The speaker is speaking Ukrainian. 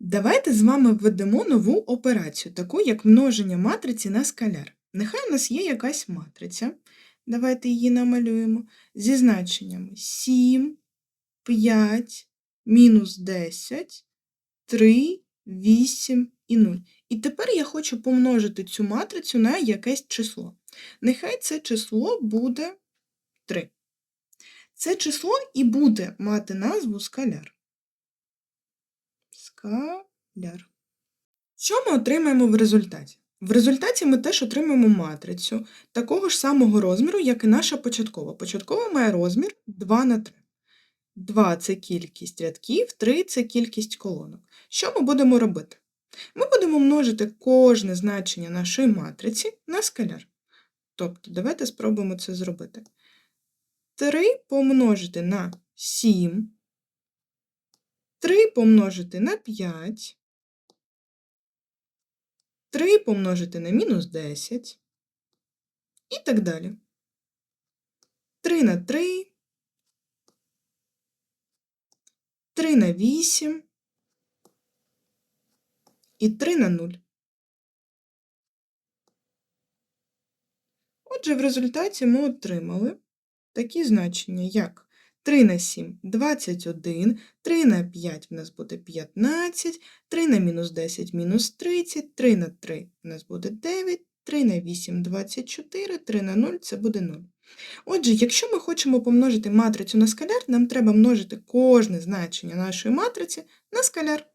Давайте з вами введемо нову операцію, таку як множення матриці на скаляр. Нехай у нас є якась матриця. Давайте її намалюємо зі значеннями 7, 5, мінус 10, 3, 8 і 0. І тепер я хочу помножити цю матрицю на якесь число. Нехай це число буде 3. Це число і буде мати назву скаляр. Скаляр. Що ми отримаємо в результаті? В результаті ми теж отримаємо матрицю такого ж самого розміру, як і наша початкова. Початкова має розмір 2 на 3. 2 – це кількість рядків, 3 – це кількість колонок. Що ми будемо робити? Ми будемо множити кожне значення нашої матриці на скаляр. Тобто, давайте спробуємо це зробити. 3 помножити на 7, 3 помножити на 5, 3 помножити на мінус 10 і так далі. 3 на 3, 3 на 8 і 3 на 0. Отже, в результаті ми отримали такі значення, як 3 на 7 – 21, 3 на 5 в нас буде 15, 3 на мінус 10 – мінус 30, 3 на 3 в нас буде 9, 3 на 8 – 24, 3 на 0 – це буде 0. Отже, якщо ми хочемо помножити матрицю на скаляр, нам треба множити кожне значення нашої матриці на скаляр.